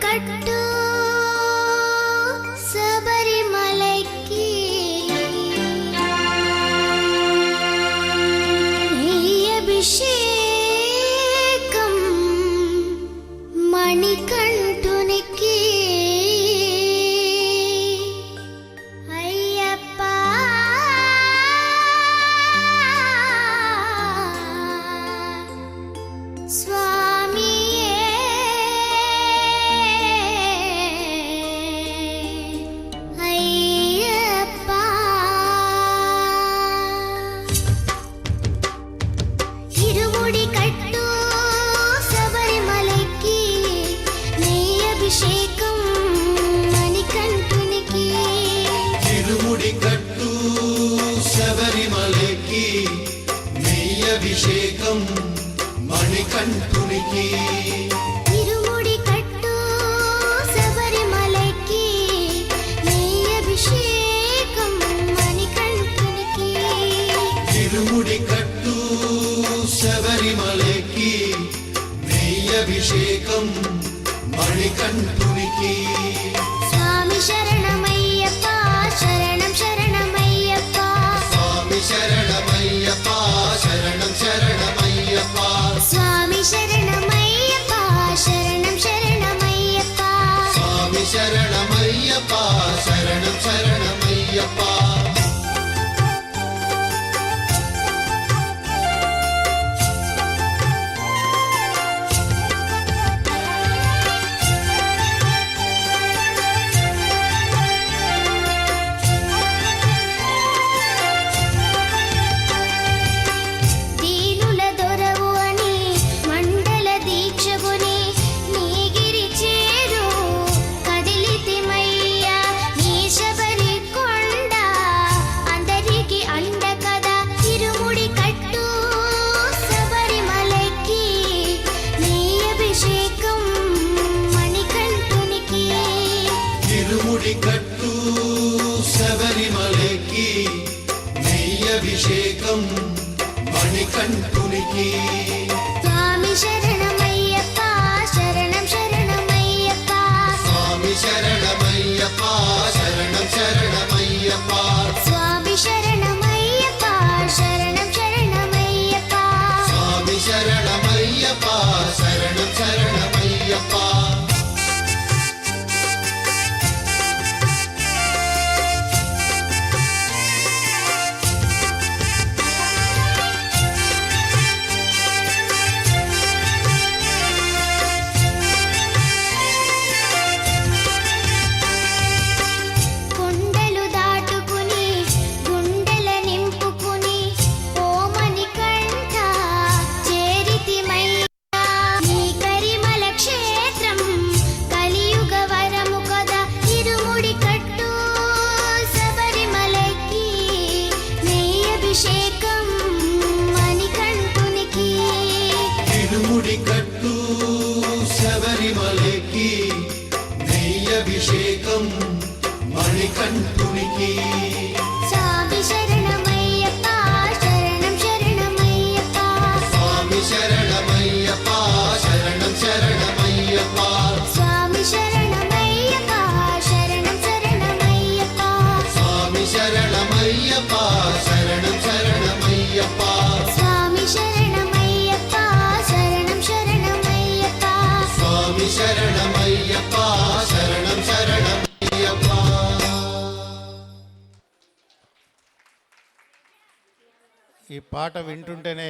ಕಟ್ಟು கருணை கண் துணிக்கி முடி கட்டு சபரிமலைக்கு நெய் அபிஷேகம் மணிகண் துணிக்கு சுவாமி சரணம் തിരുമുടി കട്ടു ശബരിമലയ്ക്ക് നെയ്യഭിഷേകം മണിക്കൺതുണിക്ക് സ്വാമി ശരണമയ്യപ്പ ശരണം ശരണമയ്യപ്പ. സ്വാമി ശരണമയ്യപ്പ ശരണം ശരണമയ്യപ്പ. സ്വാമി ശരണമയ്യപ്പ ശരണം ശരണമയ്യപ്പ. സ്വാമി ശരണമയ്യപ്പ ശരണം അഭിഷേകം മണികൺകുനിക്ക് തിരുമുടി കട്ടു ശബരിമലയ്ക്ക് നെയ്യഭിഷേകം മണികൺകുനിക്ക് സ്വാമി ശരണമയ്യപ്പ ശരണം ശരണമയ്യപ്പ. സ്വാമി ശരണമയ്യപ്പ ശരണം ശരണമയ്യപ്പ. സ്വാമി ശരണമയ്യപ്പ ശരണം ശരണമയ്യപ്പ. സ്വാമി ശരണമയ്യപ്പ ఈ పాట వింటుంటేనే